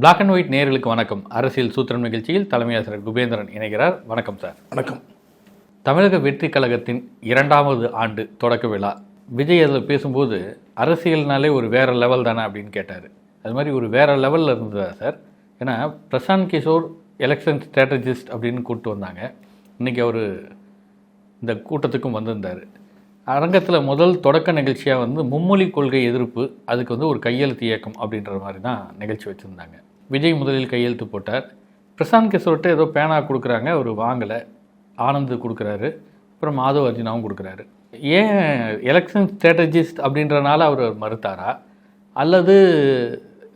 Black and white நேயர்களுக்கு வணக்கம். அரசியல் சூத்திரம் நிகழ்ச்சியில் தலைமை ஆசிரியர் குபேந்திரன் இணைகிறார். வணக்கம் சார். வணக்கம். தமிழக வெற்றி கழகத்தின் இரண்டாவது ஆண்டு தொடக்க விழா. விஜய் அதில் பேசும்போது அரசியல்னாலே ஒரு வேற லெவல் தானே அப்படின்னு கேட்டார். அது மாதிரி ஒரு வேற லெவலில் இருந்ததா சார்? ஏன்னா பிரசாந்த் கிஷோர் எலெக்ஷன் ஸ்ட்ராட்டஜிஸ்ட் அப்படின்னு கூப்பிட்டு வந்தாங்க. இன்றைக்கி அவர் இந்த கூட்டத்துக்கும் வந்திருந்தார். அரங்கத்தில் முதல் தொடக்க நிகழ்ச்சியாக வந்து மும்மொழி கொள்கை எதிர்ப்பு அதுக்கு வந்து ஒரு கையெழுத்து இயக்கம் அப்படின்ற மாதிரி தான் நிகழ்ச்சி வச்சுருந்தாங்க. விஜய் முதலில் கையெழுத்து போட்டார். பிரசாந்த் கிஷோர்கிட்ட ஏதோ பேனா கொடுக்குறாங்க அவர் வாங்கலை. ஆனந்த் கொடுக்குறாரு அப்புறம் மாதவ் அர்ஜுனாவும் கொடுக்குறாரு. ஏன் எலெக்ஷன் ஸ்ட்ராட்டஜிஸ்ட் அப்படின்றனால அவர் மறுத்தாரா? அல்லது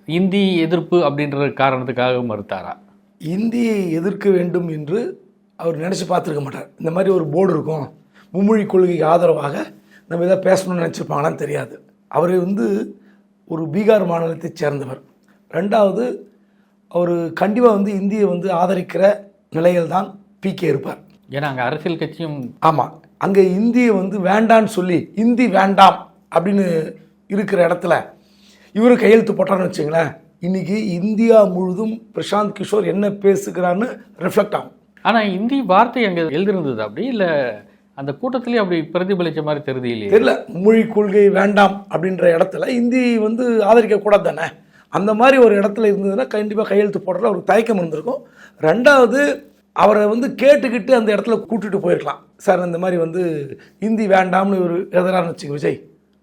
இந்தி எதிர்ப்பு அப்படின்ற காரணத்துக்காக மறுத்தாரா? இந்தியை எதிர்க்க வேண்டும் என்று அவர் நினச்சி பார்த்துருக்க மாட்டார். இந்த மாதிரி ஒரு போர்டு இருக்கும். மும்மொழி கொள்கைக்கு ஆதரவாக நம்ம எதாவது பேசணும்னு நினச்சிருப்பாங்களான்னு தெரியாது. அவர் வந்து ஒரு பீகார் மாநிலத்தைச் சேர்ந்தவர். ரெண்டாவது அவர் கண்டிப்பாக வந்து இந்தியை வந்து ஆதரிக்கிற நிலையில் தான் பிகே இருப்பார். ஏன்னா அங்கே அரசியல் கட்சியும் ஆமாம் அங்கே இந்தியை வந்து வேண்டான்னு சொல்லி இந்தி வேண்டாம் அப்படின்னு இருக்கிற இடத்துல இவர் கையெழுத்து போட்டார்னு வச்சுங்களேன் இன்னைக்கு இந்தியா முழுதும் பிரசாந்த் கிஷோர் என்ன பேசுகிறான்னு ரிஃப்ளெக்ட் ஆகும். ஆனால் இந்தி வார்த்தை அங்கே எழுதிருந்தது அப்படி இல்லை அந்த கூட்டத்திலே அப்படி பிரதிபலிச்ச மாதிரி தெரியுது இல்லையே? தெரியல. மொழி கொள்கை வேண்டாம் அப்படின்ற இடத்துல இந்தி வந்து ஆதரிக்கக்கூடாது தானே அந்த மாதிரி ஒரு இடத்துல இருந்ததுன்னா கண்டிப்பாக கையெழுத்து போடுறதுல ஒரு தயக்கம் இருந்திருக்கும். ரெண்டாவது அவரை வந்து கேட்டுக்கிட்டு அந்த இடத்துல கூட்டிட்டு போயிருக்கலாம். சார் இந்த மாதிரி வந்து இந்தி வேண்டாம்னு ஒரு எழுதுறாருன்னு வச்சுக்க விஜய்.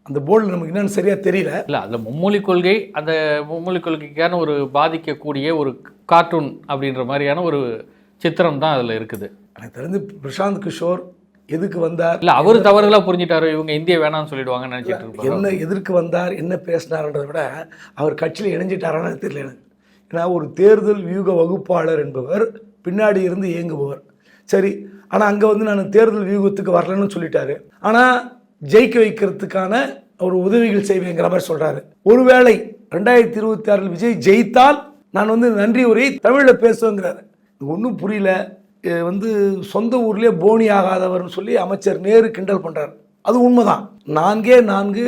அந்த போர்டில் நமக்கு என்னன்னு சரியாக தெரியல. இல்லை அதில் மும்மொழி கொள்கை அந்த மும்மொழி கொள்கைக்கான ஒரு பாதிக்கக்கூடிய ஒரு கார்ட்டூன் அப்படின்ற மாதிரியான ஒரு சித்திரம் தான் அதில் இருக்குது. எனக்கு தெரிஞ்சு பிரசாந்த் கிஷோர் எதுக்கு வந்தார்? இல்லை அவர் தவறுகளாக புரிஞ்சிட்டாரு இவங்க இந்திய வேணாம்னு சொல்லிடுவாங்கன்னு நினச்சிட்டு என்ன எதற்கு வந்தார் என்ன பேசினார்ன்றதை விட அவர் கட்சியில் இணைஞ்சிட்டாரான்னு தெரியல எனக்கு. ஏன்னா ஒரு தேர்தல் வியூக வகுப்பாளர் என்பவர் பின்னாடி இருந்து இயங்குபவர். சரி ஆனால் அங்கே வந்து நான் தேர்தல் வியூகத்துக்கு வரலன்னு சொல்லிட்டாரு. ஆனால் ஜெயிக்க வைக்கிறதுக்கான ஒரு உதவிகள் செய்வேங்கிற மாதிரி சொல்கிறாரு ஒருவேளை ரெண்டாயிரத்தி இருபத்தி ஆறில் விஜய் ஜெயித்தால் நான் வந்து நன்றி உரை தமிழில் பேசுவேங்கிறாரு. ஒன்றும் புரியல. வந்து சொந்த ஊர்லேயே போனி ஆகாதவர்னு சொல்லி அமைச்சர் நேரு கிண்டல் பண்ணுறார் அது உண்மைதான். நான்கே நான்கு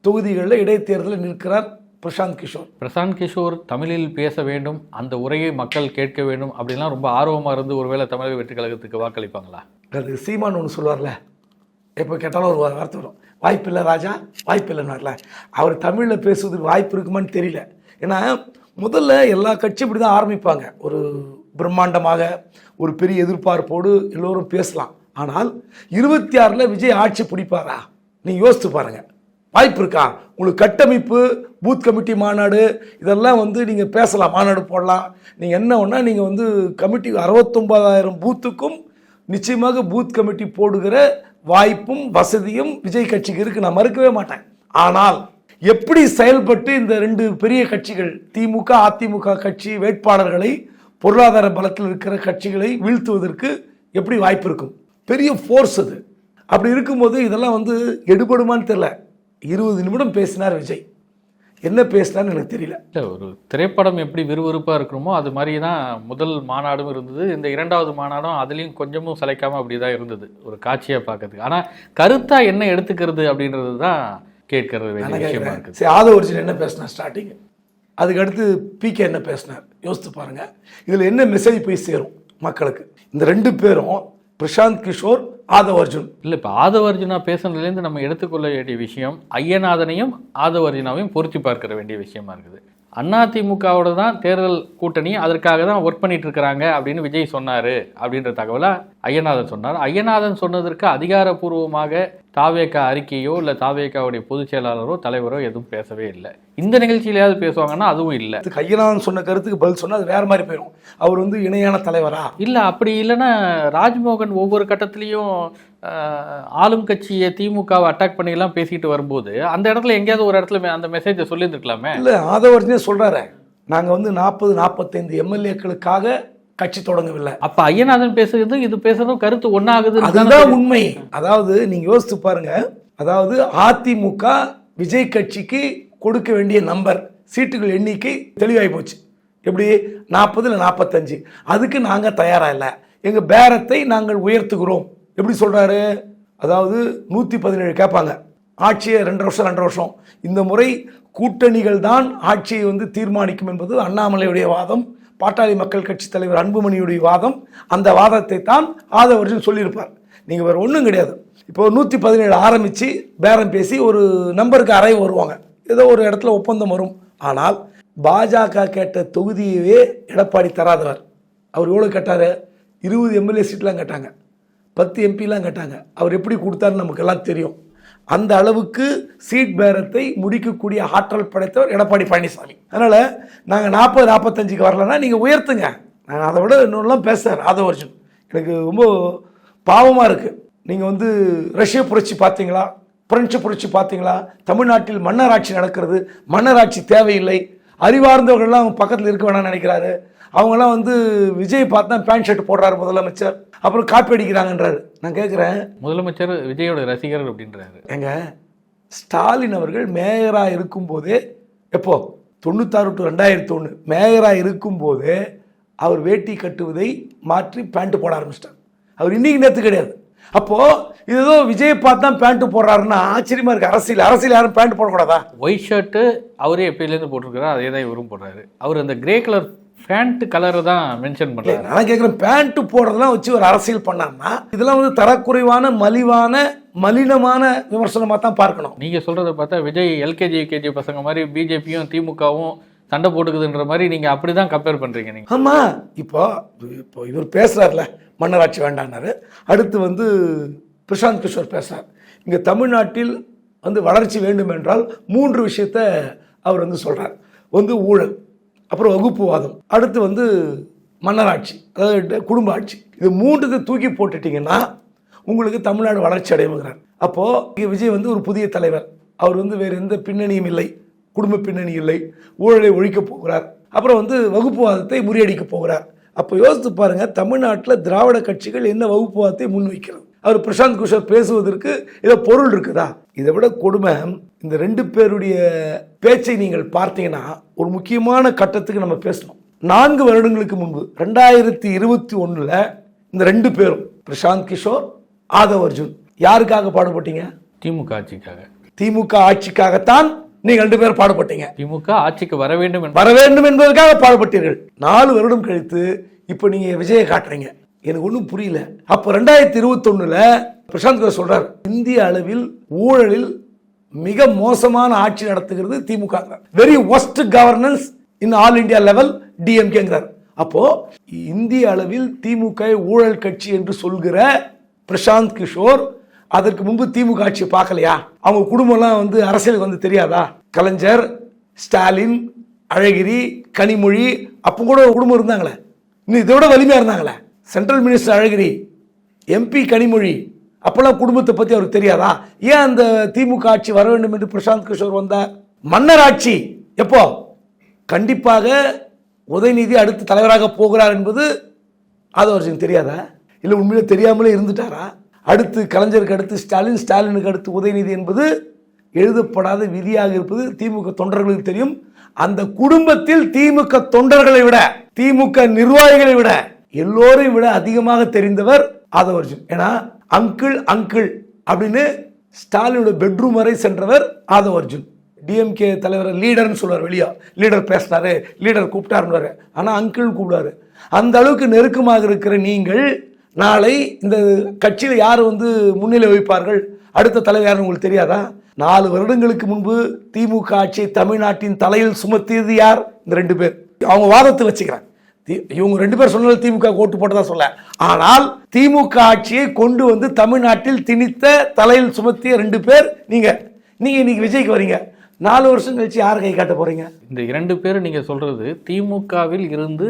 தொகுதிகளில் இடைத்தேர்தலில் நிற்கிறார் பிரசாந்த் கிஷோர். பிரசாந்த் கிஷோர் தமிழில் பேச வேண்டும் அந்த உரையை மக்கள் கேட்க வேண்டும் அப்படிலாம் ரொம்ப ஆர்வமாக இருந்து ஒருவேளை தமிழக வெற்றி கழகத்துக்கு வாக்களிப்பாங்களா? அது சீமான் ஒன்று சொல்லுவார்ல. எப்போ கேட்டாலும் ஒரு வார்த்தை வரும். வாய்ப்பில்லை ராஜா வாய்ப்பில்லைன்னார்ல. அவர் தமிழில் பேசுவதற்கு வாய்ப்பு இருக்குமான்னு தெரியல. ஏன்னா முதல்ல எல்லா கட்சியும் இப்படி தான் ஆரம்பிப்பாங்க. ஒரு பிரம்மாண்டமாக ஒரு பெரிய எதிர்பார்ப்போடு எல்லோரும் பேசலாம். ஆனால் இருபத்தி ஆறில் விஜய் ஆட்சி பிடிப்பாரா? நீங்கள் யோசித்து பாருங்கள் வாய்ப்பு இருக்கா? உங்களுக்கு கட்டமைப்பு பூத் கமிட்டி மாநாடு இதெல்லாம் வந்து நீங்கள் பேசலாம். மாநாடு போடலாம். நீங்கள் என்ன ஒன்றா நீங்கள் வந்து கமிட்டி அறுபத்தொம்பதாயிரம் பூத்துக்கும் நிச்சயமாக பூத் கமிட்டி போடுகிற வாய்ப்பும் வசதியும் விஜய் கட்சிக்கு இருக்குது நான் மறுக்கவே மாட்டேன். ஆனால் எப்படி செயல்பட்டு இந்த ரெண்டு பெரிய கட்சிகள் திமுக அதிமுக கட்சி வேட்பாளர்களை பொருளாதார பலத்தில் இருக்கிற கட்சிகளை வீழ்த்துவதற்கு எப்படி வாய்ப்பு இருக்கும்? பெரிய ஃபோர்ஸ் அது. அப்படி இருக்கும்போது இதெல்லாம் வந்து எடுபடுமான்னு தெரியல. இருபது நிமிடம் பேசினார் விஜய். என்ன பேசினார்னு எனக்கு தெரியல. இல்லை ஒரு திரைப்படம் எப்படி விறுவிறுப்பாக இருக்கணுமோ அது மாதிரி தான் முதல் மாநாடும் இருந்தது. இந்த இரண்டாவது மாநாடும் அதுலேயும் கொஞ்சமும் சளைக்காமல் அப்படி தான் இருந்தது. ஒரு காட்சியாக பார்க்கறதுக்கு. ஆனால் கருத்தாக என்ன எடுத்துக்கிறது அப்படின்றது தான் கேட்கறது விஷயமா இருக்குது. சரி ஆதவ ஒரிஜினல் என்ன பேசினார் ஸ்டார்டிங் அதுக்கடுத்து பிகே என்ன பேசினார்? யோசித்து பாருங்க. இதில் என்ன மெசேஜ் போய் சேரும் மக்களுக்கு? இந்த ரெண்டு பேரும் பிரசாந்த் கிஷோர் ஆதவ அர்ஜுன். இல்லை இப்போ ஆதவர்ஜுனா பேசுனதுலேருந்து நம்ம எடுத்துக்கொள்ள வேண்டிய விஷயம் ஐயநாதனையும் ஆதவர்ஜுனாவையும் பொருத்தி பார்க்கிற வேண்டிய விஷயமா இருக்குது. அதிமுகவோட தான் தேர்தல் கூட்டணி அதற்காக தான் ஒர்க் பண்ணிட்டு இருக்கிறாங்க அப்படின்னு விஜய் சொன்னார் அப்படின்ற தகவலை ஐயநாதன் சொன்னார். ஐயநாதன் சொன்னதற்கு அதிகாரப்பூர்வமாக தாவேக்கா அறிக்கையோ இல்லை தாவேக்காவுடைய பொதுச் செயலாளரோ தலைவரோ எதுவும் பேசவே இல்லை. இந்த நிகழ்ச்சியிலையாவது பேசுவாங்கன்னா அதுவும் இல்லை. ஐயனாதன் சொன்ன கருத்துக்கு பதில் சொன்னா அது வேற மாதிரி போயிடும் அவர் வந்து இணையான தலைவரா? இல்லை அப்படி இல்லைன்னா ராஜ்மோகன் ஒவ்வொரு கட்டத்துலேயும் ஆளும் கட்சியை திமுகவை அட்டாக் பண்ணிலாம் பேசிட்டு வரும்போது அந்த இடத்துல எங்கேயாவது ஒரு இடத்துல அந்த மெசேஜை சொல்லியிருந்துருக்கலாமே? இல்ல ஆதவ அர்ஜுனே சொல்றாரு. நாங்க வந்து நாற்பது நாற்பத்தைந்து எம்எல்ஏக்களுக்காக கட்சி தொடங்கவில்லை. அப்ப ஐயநாதன் பேசுறது இது பேசுறதும் கருத்து ஒன்னாகுது அதுதான் உண்மை. அதாவது நீங்க யோசித்து பாருங்க. அதாவது அதிமுக விஜய் கட்சிக்கு கொடுக்க வேண்டிய நம்பர் சீட்டுகள் எண்ணிக்கை தெளிவாகி போச்சு. எப்படி? நாற்பதுல நாற்பத்தஞ்சு. அதுக்கு நாங்க தயாரா இல்லை. எங்க பேரத்தை நாங்கள் உயர்த்துகிறோம். எப்படி சொல்றாரு? அதாவது நூத்தி பதினேழு கேட்பாங்க. ஆட்சியை ரெண்டரை வருஷம் ரெண்டரை வருஷம். இந்த முறை கூட்டணிகள் தான் ஆட்சியை வந்து தீர்மானிக்கும் என்பது அண்ணாமலையுடைய வாதம். பாட்டாளி மக்கள் கட்சி தலைவர் அன்புமணியுடைய வாதம் அந்த வாதத்தை தான் ஆதவர்ஜன் சொல்லியிருப்பார். நீங்கள் வேறு ஒன்றும் கிடையாது. இப்போ நூற்றி பதினேழு ஆரம்பித்து பேரம் பேசி ஒரு நம்பருக்கு அறை வருவாங்க. ஏதோ ஒரு இடத்துல ஒப்பந்தம் வரும். ஆனால் பாஜக கேட்ட தொகுதியவே எடப்பாடி தராதவர். அவர் எவ்வளோ கேட்டார்? இருபது எம்எல்ஏ சீட்லாம் கேட்டாங்க. பத்து எம்பிலாம் கேட்டாங்க. அவர் எப்படி கொடுத்தாருன்னு நமக்கெல்லாம் தெரியும். அந்த அளவுக்கு சீட் பேரத்தை முடிக்கக்கூடிய ஆற்றல் படைத்தவர் எடப்பாடி பழனிசாமி. அதனால் நாங்கள் நாற்பது நாற்பத்தஞ்சுக்கு வரலன்னா நீங்கள் உயர்த்துங்க. நான் அதை விட இன்னொன்றுலாம் பேசுகிறார் ஆதவர்ஜுன். எனக்கு ரொம்ப பாவமாக இருக்குது நீங்கள் வந்து ரஷ்ய புரட்சி பார்த்தீங்களா? பிரெஞ்சு புரட்சி பார்த்தீங்களா? தமிழ்நாட்டில் மன்னராட்சி நடக்கிறது. மன்னராட்சி தேவையில்லை. அறிவார்ந்தவர்கள்லாம் அவங்க பக்கத்தில் இருக்க வேணாம்னு நினைக்கிறாரு. அவங்கெல்லாம் வந்து விஜய் பார்த்தா பேண்ட் ஷர்ட் போடுறாரு முதலமைச்சர். அப்புறம் காப்பி அடிக்கிறாங்கன்றாரு. நான் கேட்குறேன் முதலமைச்சர் விஜயோட ரசிகர் அப்படின்றாரு. ஏங்க ஸ்டாலின் அவர்கள் மேயராக இருக்கும்போதே எப்போ? தொண்ணூத்தாறு டு ரெண்டாயிரத்தி ஒன்று மேயராக இருக்கும்போதே அவர் வேட்டி கட்டுவதை மாற்றி பேண்ட் போட ஆரம்பிச்சிட்டார். அவர் இன்னைக்கு நேற்று கிடையாது. அப்போது இது ஏதோ விஜய் பார்த்து தான் பேண்ட் போடுறாருன்னா ஆச்சரியமா இருக்கு. அரசியல் அரசியல் யாரும் பேண்ட் போடக்கூடாதா? ஒயிட் ஷர்ட்டு அவரே எப்பயிலேருந்து போட்டிருக்கிறார் அதே தான் இவரும் போடுறாரு. அவர் அந்த கிரே கலர் ஃபேண்ட் கலரை தான் மென்ஷன் பண்ணுறாரு நான் கேட்குறேன் பேண்ட் போடுறதெல்லாம் வச்சு ஒரு அரசியல் பண்ணார்னா இதெல்லாம் வந்து தரக்குறைவான மலிவான மலினமான விமர்சனமாக தான் பார்க்கணும். நீங்கள் சொல்கிறத பார்த்தா விஜய் எல்கேஜி யூகேஜி பசங்க மாதிரி பிஜேபியும் திமுகவும் சண்டை போட்டுக்குதுன்ற மாதிரி நீங்கள் அப்படி தான் கம்பேர் பண்ணுறீங்க நீங்கள் ஆமாம் இப்போ இப்போ இவர் பேசுகிறார்ல மன்னராட்சி வேண்டான்னாரு அடுத்து வந்து பிரசாந்த் கிஷோர் பேசுகிறார் இங்கே தமிழ்நாட்டில் வந்து வளர்ச்சி வேண்டும் என்றால் மூன்று விஷயத்த அவர் வந்து சொல்கிறார் வந்து ஊழல். அப்புறம் வகுப்புவாதம் அடுத்து வந்து மன்னராட்சி அதாவது குடும்ப ஆட்சி. இது மூன்றுத்தை தூக்கி போட்டுட்டீங்கன்னா உங்களுக்கு தமிழ்நாடு வளர்ச்சி அடைவுகிறார் அப்போது இங்கே விஜய் வந்து ஒரு புதிய தலைவர். அவர் வந்து வேறு எந்த பின்னணியும் இல்லை. குடும்ப பின்னணி இல்லை. ஊழலை ஒழிக்கப் போகிறார். அப்புறம் வந்து வகுப்புவாதத்தை முறியடிக்க போகிறார். அப்போ யோசித்து பாருங்க தமிழ்நாட்டில் திராவிட கட்சிகள் என்ன வகுப்புவாதத்தை முன்வைக்கிறது? அவர் பிரசாந்த் குஷார் பேசுவதற்கு ஏதோ பொருள் இருக்குதா? இதை விட கொடுமை இந்த ரெண்டு பேருடைய பேச்சை நீங்கள் பார்த்தீங்கன்னா ஒரு முக்கியமான கட்டத்துக்கு நம்ம பேசணும். நான்கு வருடங்களுக்கு முன்பு ரெண்டாயிரத்தி இருபத்தி ஒன்றில் இந்த ரெண்டு பேரும் பிரசாந்த் கிஷோர் ஆதவ் அர்ஜுன் யாருக்காக பாடுபட்டீங்க? திமுக ஆட்சிக்காக. திமுக ஆட்சிக்காகத்தான் நீங்க ரெண்டு பேரும் பாடுபட்டீங்க. திமுக ஆட்சிக்கு வர வேண்டும் என்று வர வேண்டும் என்பதற்காக பாடுபட்டீர்கள். நாலு வருடம் கழித்து இப்போ நீங்க விஜயை காட்டுறீங்க. எனக்கு ஒன்றும் புரியல. அப்போ ரெண்டாயிரத்தி இருபத்தொன்னுல பிரசாந்த் கிஷோர் சொல்றார் இந்திய அளவில் ஊழலில் மிக மோசமான ஆட்சி நடத்துகிறது DMK very worst governance in all India level டிஎம்கேங்கிறார் அப்போ இந்திய அளவில் திமுக ஊழல் கட்சி என்று சொல்கிற பிரசாந்த் கிஷோர் அதற்கு முன்பு திமுக ஆட்சியை பார்க்கலையா? அவங்க குடும்பம்லாம் வந்து அரசியலுக்கு வந்து தெரியாதா? கலைஞர் ஸ்டாலின் அழகிரி கனிமொழி அப்போ கூட ஒரு குடும்பம் இருந்தாங்களே. இன்னும் இதை விட வலிமையாக இருந்தாங்களே. சென்ட்ரல் மினிஸ்டர் அழகிரி எம்பி கனிமொழி அப்போல்லாம் குடும்பத்தை பற்றி அவருக்கு தெரியாதா? ஏன் அந்த திமுக ஆட்சி வர வேண்டும் என்று பிரசாந்த் கிஷோர் வந்தார் மன்னர் ஆட்சி? எப்போ? கண்டிப்பாக உதயநிதி அடுத்து தலைவராக போகிறார் என்பது அது ஆதவர்ஜன் தெரியாதா? இல்லை உண்மையிலே தெரியாமலே இருந்துட்டாரா? அடுத்து கலைஞருக்கு அடுத்து ஸ்டாலின் ஸ்டாலினுக்கு அடுத்து உதயநிதி என்பது எழுதப்படாத விதியாக இருப்பது திமுக தொண்டர்களுக்கு தெரியும். அந்த குடும்பத்தில் திமுக தொண்டர்களை விட திமுக நிர்வாகிகளை விட எல்லோரையும் விட அதிகமாக தெரிந்தவர் ஆதவர்ஜுன் ஏன்னா அங்கிள் அங்கிள் அப்படின்னு ஸ்டாலினோட பெட்ரூம் வரை சென்றவர் ஆதவர்ஜுன் டிஎம்கே தலைவர் லீடர்னு சொல்லுவார் வெளியா. லீடர் பேசினாரு லீடர் கூப்பிட்டாருன்னு ஆனால் அங்கிள் கூப்பிடாரு அந்த அளவுக்கு நெருக்கமாக இருக்கிற நீங்கள் நாளை இந்த கட்சியில் யார் வந்து முன்னிலை வைப்பார்கள் அடுத்த தலைவர் யாருன்னு உங்களுக்கு தெரியாதா? நாலு வருடங்களுக்கு முன்பு திமுக ஆட்சியை தமிழ்நாட்டின் தலையில் சுமத்தியது யார்? இந்த ரெண்டு பேர். அவங்க வாதத்தை வச்சுக்கிறாங்க. இவங்க ரெண்டு பேர் சொன்னது திமுக ஓட்டு போட்டதா சொல்ல. ஆனால் திமுக ஆட்சியை கொண்டு வந்து தமிழ்நாட்டில் திணித்த தலையில் சுமத்திய ரெண்டு பேர் நீங்க. நீங்க இன்னைக்கு விஜய்க்கு வரீங்க. நாலு வருஷம் கழிச்சு யார் கை காட்ட போறீங்க? இந்த இரண்டு பேரும் நீங்கள் சொல்கிறது திமுகவில் இருந்து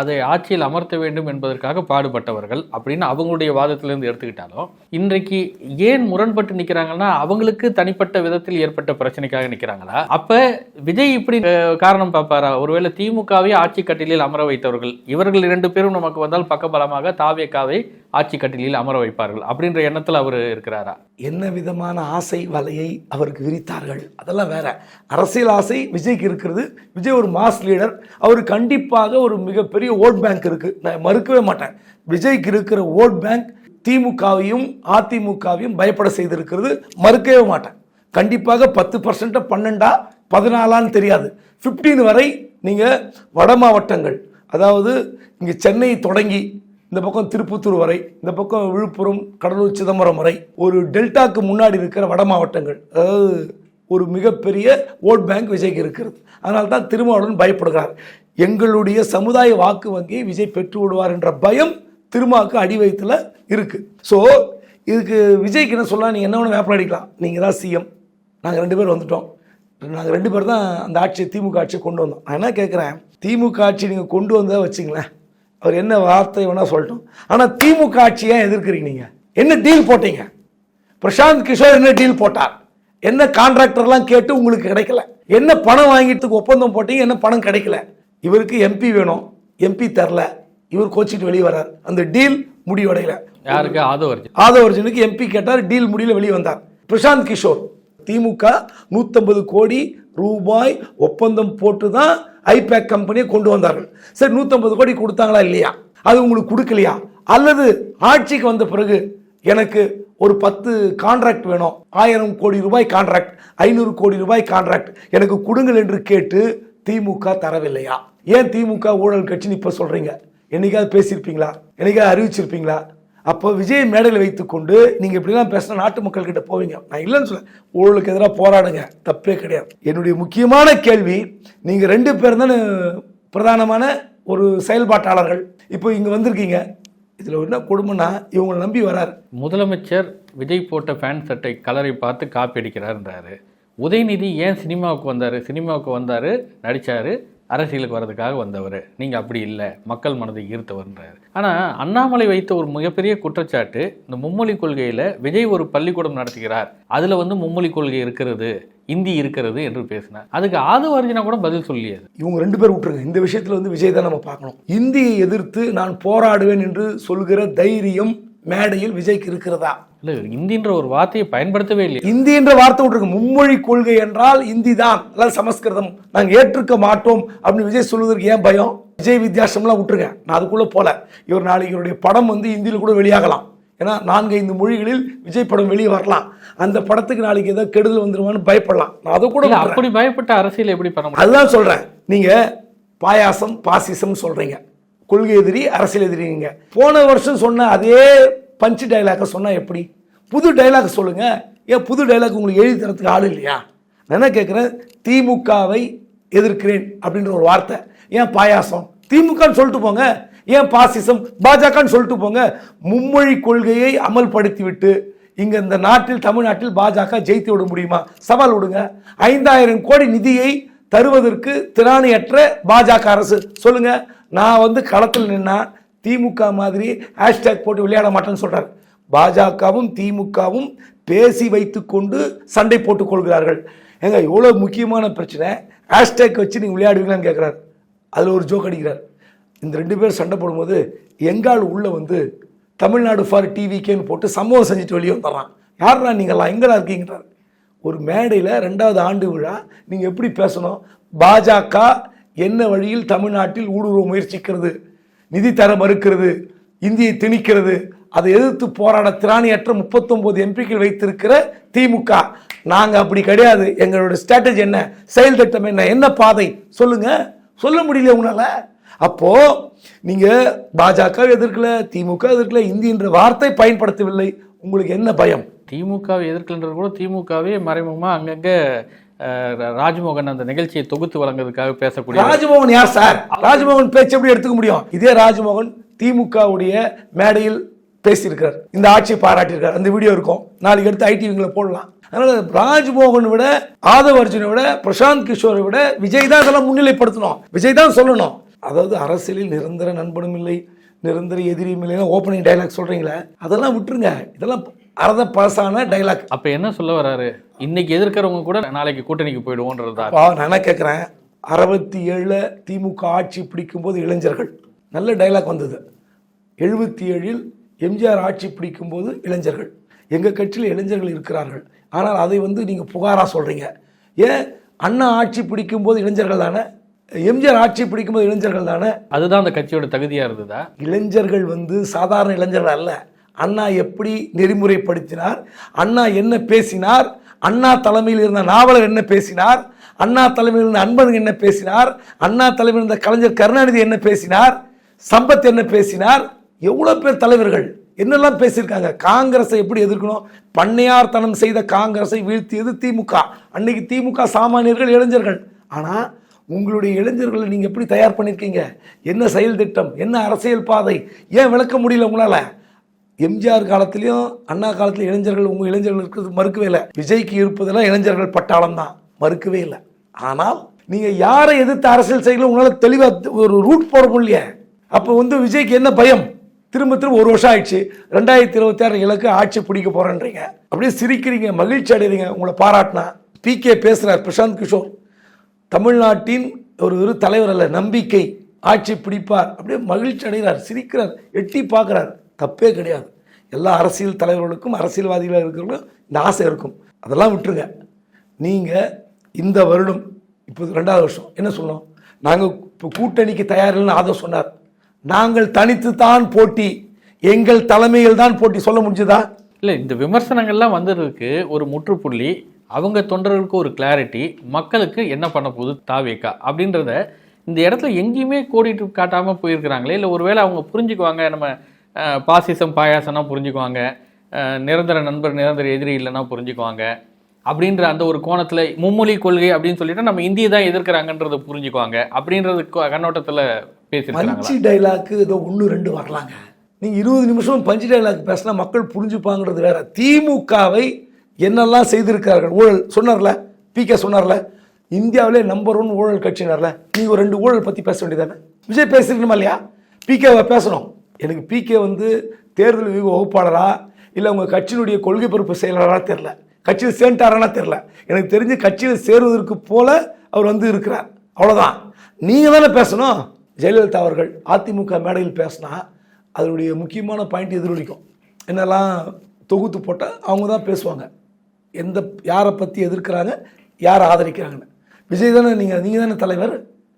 அதை ஆட்சியில் அமர்த்த வேண்டும் என்பதற்காக பாடுபட்டவர்கள் அப்படின்னு அவங்களுடைய வாதத்திலிருந்து எடுத்துக்கிட்டாலும் இன்றைக்கு ஏன் முரண்பட்டு நிற்கிறாங்கன்னா அவங்களுக்கு தனிப்பட்ட விதத்தில் ஏற்பட்ட பிரச்சனைக்காக நிற்கிறாங்களா அப்போ விஜய் இப்படி காரணம் பார்ப்பாரா? ஒருவேளை திமுகவை ஆட்சி கட்டிலில் அமர வைத்தவர்கள் இவர்கள் இரண்டு பேரும் நமக்கு வந்தால் பக்கபலமாக தாவேக்காவை ஆட்சி கட்டிலில் அமர வைப்பார்கள் அப்படின்ற எண்ணத்தில் அவர் இருக்கிறாரா? என்ன விதமான ஆசை வலையை அவருக்கு விரித்தார்கள்? அதெல்லாம் வேற. அரசியல் ஆசை விஜய்க்கு இருக்கிறது. விஜய் ஒரு மாஸ் லீடர் அவர் கண்டிப்பாக ஒரு மிகப்பெரிய ஓட் பேங்க் இருக்கு. நான் மறுக்கவே மாட்டேன். விஜய்க்கு இருக்கிற ஓட் பேங்க் திமுகவையும் அதிமுகவையும் பயப்பட செய்திருக்கிறது. மறுக்கவே மாட்டேன். கண்டிப்பாக பத்து பர்சன்ட்டை பன்னெண்டா? பதினாலான்னு தெரியாது. 15 வரை நீங்கள் வட மாவட்டங்கள் அதாவது இங்கே சென்னை தொடங்கி இந்த பக்கம் திருப்பத்தூர் வரை இந்த பக்கம் விழுப்புரம் கடலூர் சிதம்பரம் வரை ஒரு டெல்டாக்கு முன்னாடி இருக்கிற வட மாவட்டங்கள் அதாவது ஒரு மிகப்பெரிய ஓட் பேங்க் விஜய்க்கு இருக்கிறது. அதனால தான் திருமாவளவன் பயப்படுகிறார். எங்களுடைய சமுதாய வாக்கு வங்கியை விஜய் பெற்று விடுவார் என்ற பயம் திருமாவுக்கு அடி வயிற்றுல இருக்கு. ஸோ இதுக்கு விஜய்க்கு என்ன சொல்லலாம்? நீங்கள் என்ன வேணும் வேப்பல் அடிக்கலாம். நீங்கள் தான் சிஎம் நாங்கள் ரெண்டு பேர் வந்துட்டோம். நாங்கள் ரெண்டு பேர் தான் அந்த ஆட்சியை திமுக ஆட்சியை கொண்டு வந்தோம். நான் என்ன கேட்குறேன் திமுக ஆட்சி நீங்கள் கொண்டு வந்ததை வச்சுங்களேன். அவர் என்ன வார்த்தை வேணால் சொல்லட்டும். ஆனால் திமுக ஆட்சி ஏன் எதிர்க்கிறீங்க நீங்கள் என்ன டீல் போட்டீங்க? பிரசாந்த் கிஷோர் என்ன டீல் போட்டார்? என்ன கான்ட்ராக்டர்லாம் கேட்டு உங்களுக்கு கிடைக்கல? என்ன பணம் வாங்கிட்டு ஒப்பந்தம் போட்டீங்க? என்ன பணம் கிடைக்கல? இவருக்கு எம்பி வேணும். எம்பி தரல. இவர் கோச்சிட்டு வெளியே வரார் அந்த டீல் முடிவடையல யாருக்கு? ஆதவர்ஜி ஆதவர்ஜனுக்கு எம்பி கேட்டார். டீல் முடியல வெளியே வந்தார். பிரசாந்த் கிஷோர் திமுக 150 கோடி ரூபாய் ஒப்பந்தம் போட்டு தான் ஐபேக் கம்பெனியை கொண்டு வந்தார்கள். சரி 150 கோடி கொடுத்தாங்களா இல்லையா? அது உங்களுக்கு கொடுக்கலையா? அல்லது ஆட்சிக்கு வந்த பிறகு எனக்கு ஒரு பத்து கான்ட்ராக்ட் வேணும். ஆயிரம் கோடி ரூபாய் கான்ட்ராக்ட் ஐநூறு கோடி ரூபாய் கான்ட்ராக்ட் எனக்கு கொடுங்கள் என்று கேட்டு திமுக தரவில்லையா? ஏன் திமுக ஊழல் கட்சின்னு இப்போ சொல்கிறீங்க என்னைக்காவது பேசியிருப்பீங்களா? என்னைக்காவது அறிவிச்சிருப்பீங்களா? அப்போ விஜய் மேடையில் வைத்துக்கொண்டு நீங்கள் இப்படிலாம் பேசினா நாட்டு மக்கள் கிட்ட போவீங்க. நான் இல்லைன்னு சொல்ல ஊழலுக்கு எதிராக போராடுங்க. தப்பே கிடையாது. என்னுடைய முக்கியமான கேள்வி நீங்கள் ரெண்டு பேர் தான் பிரதானமான ஒரு செயல்பாட்டாளர்கள். இப்போ இங்கே வந்திருக்கீங்க. இதில் என்ன கொடுமைனா இவங்களை நம்பி வராரு. முதலமைச்சர் விஜய் போட்ட ஃபேன் சட்டை கலரை பார்த்து காப்பி அடிக்கிறாருன்றாரு. உதயநிதி ஏன் சினிமாவுக்கு வந்தார்? சினிமாவுக்கு வந்தார் நடித்தார் அரசியலுக்கு வர்றதுக்காக வந்தவர். நீங்கள் அப்படி இல்லை. மக்கள் மனதை ஈர்த்தவர்ன்றாரு. ஆனால் அண்ணாமலை வைத்த ஒரு மிகப்பெரிய குற்றச்சாட்டு இந்த மும்மொழி கொள்கையில் விஜய் ஒரு பள்ளிக்கூடம் நடத்துகிறார். அதில் வந்து மும்மொழி கொள்கை இருக்கிறது இந்தி இருக்கிறது என்று பேசினார். அதுக்கு ஆதவ அர்ஜுனா கூட பதில் சொல்லியது. இவங்க ரெண்டு பேர் விட்டுருங்க. இந்த விஷயத்தில் வந்து விஜய் தான் நம்ம பார்க்கணும். இந்தியை எதிர்த்து நான் போராடுவேன் என்று சொல்கிற தைரியம் மேடையில் விஜய்க்கு இருக்கிறதா? இல்லை இந்தின்ற ஒரு வார்த்தையை பயன்படுத்தவே இல்லை இந்தி என்ற வார்த்தை விட்டுருக்கு மும்மொழி கொள்கை என்றால் இந்தி தான் அல்லது சமஸ்கிருதம். நாங்கள் ஏற்றுக்க மாட்டோம் அப்படின்னு விஜய் சொல்வதற்கு ஏன் பயம்? விஜய் வித்தியாசம்லாம் விட்டுருங்க. நான் அதுக்குள்ள போல. இவர் நாளைக்கு இவருடைய படம் வந்து இந்தியில் கூட வெளியாகலாம். ஏன்னா நான்கு ஐந்து மொழிகளில் விஜய் படம் வெளியே வரலாம். அந்த படத்துக்கு நாளைக்கு ஏதோ கெடுதல் வந்துருமான்னு பயப்படலாம். நான் அதை கூட. அப்படி பயப்பட்ட அரசியல் எப்படி பண்ண முடியும்? அதுதான் சொல்றேன். நீங்க பாயாசம் பாசிசம் சொல்றீங்க. கொள்கை எதிரி அரசியல் எதிரி நீங்க போன வருஷம் சொன்ன அதே பஞ்சு டைலாக சொன்னால் எப்படி? புது டைலாக் சொல்லுங்கள் ஏன் புது டைலாக் உங்களுக்கு எழுதி தரத்துக்கு ஆள் இல்லையா? நான் என்ன கேட்குறேன்? திமுகவை எதிர்க்கிறேன் அப்படின்ற ஒரு வார்த்தை. ஏன் பாயாசம்? திமுகன்னு சொல்லிட்டு போங்க. ஏன் பாசிசம்? பாஜகன்னு சொல்லிட்டு போங்க. மும்மொழி கொள்கையை அமல்படுத்தி விட்டு இந்த நாட்டில் தமிழ்நாட்டில் பாஜக ஜெயித்து விட முடியுமா? சவால் விடுங்க. ஐந்தாயிரம் கோடி நிதியை தருவதற்கு திராணியற்ற பாஜக அரசு. சொல்லுங்க. நான் வந்து களத்தில் நின்னா திமுக மாதிரி ஹேஷ்டேக் போட்டு விளையாட மாட்டேன்னு சொல்கிறார் பாஜகவும் திமுகவும் பேசி வைத்துக்கொண்டு சண்டை போட்டுக் கொள்கிறார்கள். ஏங்க எவ்வளோ முக்கியமான பிரச்சனை ஹேஷ்டேக் வச்சு நீங்கள் விளையாடுவீங்களான்னு கேட்குறாரு அதில் ஒரு ஜோக் அடிக்கிறார். இந்த ரெண்டு பேர் சண்டை போடும்போது எங்கால் உள்ள வந்து தமிழ்நாடு ஃபார் டிவிக்கேன்னு போட்டு சம்பவம் செஞ்சுட்டு வெளியே வந்துடுறான். யாரா நீங்களாம் எங்கடா இருக்கீங்கிறார் ஒரு மேடையில் ரெண்டாவது ஆண்டு விழா நீங்கள் எப்படி பேசணும்? பாஜக என்ன வழியில் தமிழ்நாட்டில் ஊடுருவ முயற்சிக்கிறது? நிதி தர மறுக்கிறது இந்தியை திணிக்கிறது அதை எதிர்த்து போராட திராணியற்ற முப்பத்தொம்போது எம்பிக்கள் வைத்திருக்கிற திமுக. நாங்கள் அப்படி கிடையாது. எங்களோட ஸ்ட்ராட்டஜி என்ன? செயல் திட்டம் என்ன? என்ன பாதை? சொல்லுங்க. சொல்ல முடியல உங்களால் அப்போ நீங்க பாஜக எதிர்க்கல திமுக எதிர்க்கல இந்தின்ற வார்த்தை பயன்படுத்தவில்லை. உங்களுக்கு என்ன பயம்? திமுகவை எதிர்க்கலன்றது கூட திமுகவே மறைமுகமாக அங்கங்கே ராஜ்மோகன் அந்த நிகழ்ச்சியை தொகுத்து வழங்குறதுக்காக பேசக்கூடிய ராஜ்மோகன் யார் சார்? ராஜ்மோகன் பேச்சு எப்படி எடுத்துக்க முடியும்? இதே ராஜ்மோகன் திமுகவுடைய மேடையில் பேசியிருக்கார் இந்த ஆட்சியை பாராட்டியிருக்கார் அந்த வீடியோ இருக்கும். நாளைக்கு எடுத்து ஐடிவிங்களை போடலாம். அதனால ராஜ்மோகன் விட ஆதவ அர்ஜுனை விட பிரசாந்த் கிஷோரை விட விஜய் தான் இதெல்லாம் முன்னிலைப்படுத்தணும். விஜய் தான் சொல்லணும். அதாவது அரசியலில் நிரந்தர நண்பனும் இல்லை நிரந்தர எதிரியும் இல்லைன்னா ஓப்பனிங் டைலாக் சொல்றீங்களே அதெல்லாம் விட்டுருங்க. இதெல்லாம் அறத பழசான டைலாக் அப்ப என்ன சொல்ல வராரு? இன்னைக்கு எதிர்க்கிறவங்க கூட நாளைக்கு கூட்டணிக்கு போயிடுவோன்றதா நான் என்ன கேட்குறேன் அறுபத்தி ஏழில் திமுக ஆட்சி பிடிக்கும்போது இளைஞர்கள். நல்ல டைலாக் வந்தது. எழுபத்தி ஏழில் எம்ஜிஆர் ஆட்சி பிடிக்கும்போது இளைஞர்கள். எங்கள் கட்சியில் இளைஞர்கள் இருக்கிறார்கள். ஆனால் அதை வந்து நீங்கள் புகாராக சொல்கிறீங்க ஏன்? அண்ணா ஆட்சி பிடிக்கும்போது இளைஞர்கள் தானே? எம்ஜிஆர் ஆட்சி பிடிக்கும்போது இளைஞர்கள் தானே? அதுதான் அந்த கட்சியோட தகுதியா இருந்ததா? இளைஞர்கள் வந்து சாதாரண இளைஞர்கள் அல்ல. அண்ணா எப்படி நெறிமுறைப்படுத்தினார்? அண்ணா என்ன பேசினார்? அண்ணா தலைமையில் இருந்த நாவலர் என்ன பேசினார்? அண்ணா தலைமையில் இருந்த அன்பன் என்ன பேசினார்? அண்ணா தலைமையில் இருந்த கலைஞர் கருணாநிதி என்ன பேசினார்? சம்பத் என்ன பேசினார்? எவ்வளோ பேர் தலைவர்கள்? என்னெல்லாம் பேசியிருக்காங்க? காங்கிரஸை எப்படி எதிர்க்கணும்? பண்ணையார்த்தனம் செய்த காங்கிரஸை வீழ்த்தியது திமுக. அன்னைக்கு திமுக சாமானியர்கள் இளைஞர்கள். ஆனால் உங்களுடைய இளைஞர்களை நீங்கள் எப்படி தயார் பண்ணியிருக்கீங்க? என்ன செயல் திட்டம்? என்ன அரசியல் பாதை? ஏன் விளக்க முடியல உங்களால்? எம்ஜிஆர் காலத்திலையும் அண்ணா காலத்தில் இளைஞர்கள் உங்கள் இளைஞர்கள் இருக்கிறது மறுக்கவே இல்லை. விஜய்க்கு இருப்பதெல்லாம் இளைஞர்கள் பட்டாளம் தான். மறுக்கவே இல்லை. ஆனால் நீங்கள் யாரை எதிர்த்து அரசியல் செய்யலும் உங்களால் தெளிவாக ஒரு ரூட் போட முடியல அப்போ வந்து விஜய்க்கு என்ன பயம்? திரும்ப திரும்ப ஒரு வருஷம் ஆயிடுச்சு. ரெண்டாயிரத்தி இருபத்தி ஆறு இலக்கு ஆட்சி பிடிக்க போகிறேன்றீங்க அப்படியே சிரிக்கிறீங்க மகிழ்ச்சி அடைகிறீங்க உங்களை பாராட்டினா. பி. கே. பேசுகிறார் பிரசாந்த் கிஷோர். தமிழ்நாட்டின் ஒரு ஒரு தலைவர் அல்ல நம்பிக்கை. ஆட்சி பிடிப்பார். அப்படியே மகிழ்ச்சி அடைகிறார் சிரிக்கிறார் எட்டி பார்க்குறார். தப்பே கிடையாது. எல்லா அரசியல் தலைவர்களுக்கும் அரசியல்வாதிகளாக இருக்கிறவங்களும் இந்த ஆசை இருக்கும். அதெல்லாம் விட்டுருங்க. நீங்கள் இந்த வருடம் இப்போ ரெண்டாவது வருஷம் என்ன சொல்லணும்? நாங்கள் இப்போ கூட்டணிக்கு தயாரில்லைன்னு ஆதோ சொன்னார். நாங்கள் தனித்து தான் போட்டி எங்கள் தலைமையில் தான் போட்டி. சொல்ல முடிஞ்சதா? இல்லை இந்த விமர்சனங்கள்லாம் வந்ததுக்கு ஒரு முற்றுப்புள்ளி அவங்க தொண்டர்களுக்கு ஒரு கிளாரிட்டி மக்களுக்கு என்ன பண்ண போகுது தாவேக்கா அப்படின்றத இந்த இடத்துல எங்கேயுமே கோடிட்டு காட்டாமல் போயிருக்கிறாங்களே இல்லை ஒருவேளை அவங்க புரிஞ்சுக்குவாங்க நம்ம பாசிசம் பாயாசம்னா புரிஞ்சுக்குவாங்க. நிரந்தர நண்பர் நிரந்தர எதிரி இல்லைன்னா புரிஞ்சுக்குவாங்க. அப்படின்ற அந்த ஒரு கோணத்தில் மும்மொழி கொள்கை அப்படின்னு சொல்லிட்டு நம்ம இந்தியை தான் எதிர்க்கிறாங்கன்றதை புரிஞ்சுக்குவாங்க. அப்படின்றது கண்ணோட்டத்தில் கண்ணோட்டத்துல பஞ்சு டைலாக்கு ஏதோ ஒன்று ரெண்டு வரலாங்க. நீங்கள் இருபது நிமிஷம் பஞ்சு டைலாக் பேசினா மக்கள் புரிஞ்சுப்பாங்கிறது வேற. திமுகவை என்னெல்லாம் செய்திருக்கிறார்கள்? ஊழல் சொன்னார்ல? பி கே சொன்னார்ல? இந்தியாவிலே நம்பர் ஒன் ஊழல் கட்சினார்ல? நீங்கள் ஒரு ரெண்டு ஊழல் பற்றி பேச வேண்டியதானே விஜய் பேசிருக்கணுமா இல்லையா? பிகேவை பேசணும். எனக்கு பிகே வந்து தேர்தல் வகுப்பாளரா? இல்லை உங்கள் கட்சியினுடைய கொள்கை பொறுப்பு செயலாளராக தெரில கட்சியில் சேர்ந்துட்டாரானா தெரில எனக்கு தெரிஞ்சு கட்சியில் சேருவதற்கு போல அவர் வந்து இருக்கிறார். அவ்வளோதான் நீங்கள் தானே பேசணும். ஜெயலலிதா அவர்கள் அதிமுக மேடையில் பேசினா அதனுடைய முக்கியமான பாயிண்ட் எதிரொலிக்கும். என்னெல்லாம் தொகுத்து போட்டால் அவங்க தான் பேசுவாங்க. எந்த யாரை பற்றி எதிர்க்கிறாங்க யாரை ஆதரிக்கிறாங்கன்னு. விஜய் தானே நீங்கள் நீங்கள் தானே தலைவர்.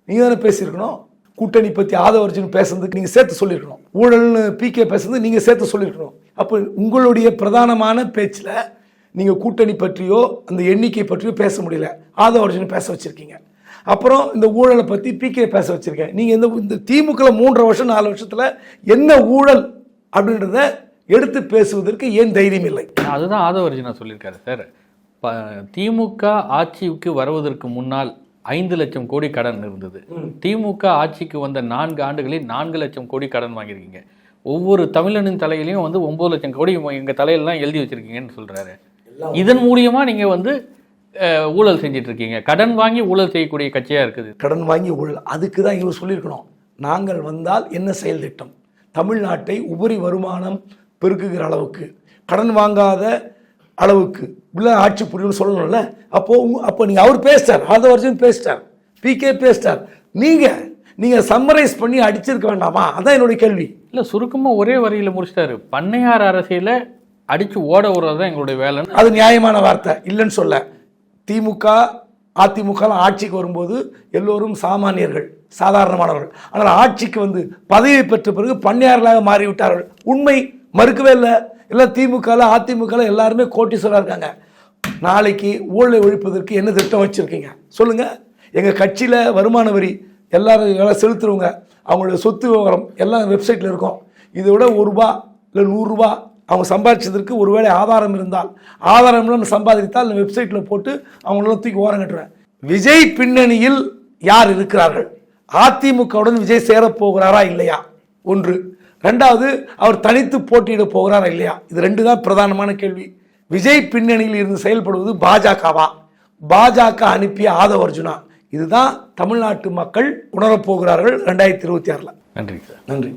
நீங்கள் தானே பேசியிருக்கணும். கூட்டணி பற்றி ஆதவர்ஜன் பேசுறதுக்கு நீங்கள் சேர்த்து சொல்லியிருக்கணும் ஊழல்னு பிகே பேசுறது நீங்கள் சேர்த்து சொல்லியிருக்கணும் அப்போ உங்களுடைய பிரதானமான பேச்சில் நீங்கள் கூட்டணி பற்றியோ அந்த எண்ணிக்கை பற்றியோ பேச முடியல. ஆதவர்ஜன் பேச வச்சுருக்கீங்க. அப்புறம் இந்த ஊழலை பற்றி பிகே பேச வச்சுருக்கேன். நீங்கள் இந்த இந்த திமுகவில் மூன்றரை வருஷம் நாலு வருஷத்தில் என்ன ஊழல் அப்படின்றத எடுத்து பேசுவதற்கு ஏன் தைரியம் இல்லை? அதுதான் ஆதவர்ஜனா சொல்லியிருக்காரு சார். ப திமுக ஆட்சிக்கு வருவதற்கு முன்னால் ஐந்து லட்சம் கோடி கடன் இருந்தது. திமுக ஆட்சிக்கு வந்த நான்கு ஆண்டுகளில் நான்கு லட்சம் கோடி கடன் வாங்கியிருக்கீங்க. ஒவ்வொரு தமிழனின் தலையிலையும் வந்து ஒன்பது லட்சம் கோடி எங்க தலையிலலாம் எழுதி வச்சிருக்கீங்கன்னு சொல்றாரு. இதன் மூலியமா நீங்க வந்து ஊழல் செஞ்சிட்டு இருக்கீங்க கடன் வாங்கி ஊழல் செய்யக்கூடிய கட்சியா இருக்குது. கடன் வாங்கி ஊழல். அதுக்கு தான் இவர் சொல்லியிருக்கணும். நாங்கள் வந்தால் என்ன செயல் திட்டம்? தமிழ்நாட்டை உபரி வருமானம் பெருக்குகிற அளவுக்கு கடன் வாங்காத அளவுக்கு உள்ள ஆட்சி புரியணும்னு சொல்லணும்ல. அப்போ உங்க- அப்போ நீங்கள் அவர் பேசிட்டார் ஆதவர்ஜன் பேசிட்டார் பிகே பேசிட்டார். நீங்கள் நீங்கள் சம்மரைஸ் பண்ணி அடிச்சிருக்க வேண்டாமா? அதான் என்னுடைய கேள்வி. இல்ல சுருக்கமா ஒரே வரியில முடிச்சிட்டாரு. பண்ணையார் அரசியல அடிச்சு ஓட விடுறது தான் எங்களுடைய வேலைன்னு. அது நியாயமான வார்த்தை இல்லைன்னு சொல்ல. திமுக அதிமுக லாம் ஆட்சிக்கு வரும்போது எல்லோரும் சாமானியர்கள் சாதாரணமானவர்கள். ஆனால் ஆட்சிக்கு வந்து பதவி பெற்ற பிறகு பண்ணையார்களாக மாறிவிட்டார்கள். உண்மை மறுக்கவே இல்லை. எல்லாம் திமுகவில் அதிமுகவில் எல்லாருமே கோட்டீஸ்வரா இருக்காங்க. நாளைக்கு ஊழலை ஒழிப்பதற்கு என்ன திட்டம் வச்சுருக்கீங்க? சொல்லுங்கள் எங்கள் கட்சியில் வருமான வரி எல்லாரும் எல்லாம் செலுத்துறவங்க அவங்களோட சொத்து விவரம் எல்லாம் வெப்சைட்டில் இருக்கும். இதை விட ஒரு ரூபா இல்லை நூறுரூபா அவங்க சம்பாதிச்சதற்கு ஒருவேளை ஆதாரம் இருந்தால் ஆதாரம் நம்ம சம்பாதித்தால் அந்த வெப்சைட்டில் போட்டு அவங்களெல்லாம் தூக்கி ஓரம் கட்டுவேன். விஜய் பின்னணியில் யார் இருக்கிறார்கள்? அதிமுகவுடன் விஜய் சேரப் போகிறாரா இல்லையா? ஒன்று. ரெண்டாவது அவர் தனித்து போட்டியிட போகிறாரா இல்லையா? இது ரெண்டு தான் பிரதானமான கேள்வி. விஜய் பின்னணியில் இருந்து செயல்படுவது பாஜகவா? பாஜக அனுப்பிய ஆதவர்ஜுனா இதுதான் தமிழ்நாட்டு மக்கள் உணரப் போகிறார்கள் ரெண்டாயிரத்தி இருபத்தி ஆறில். நன்றி சார். நன்றி.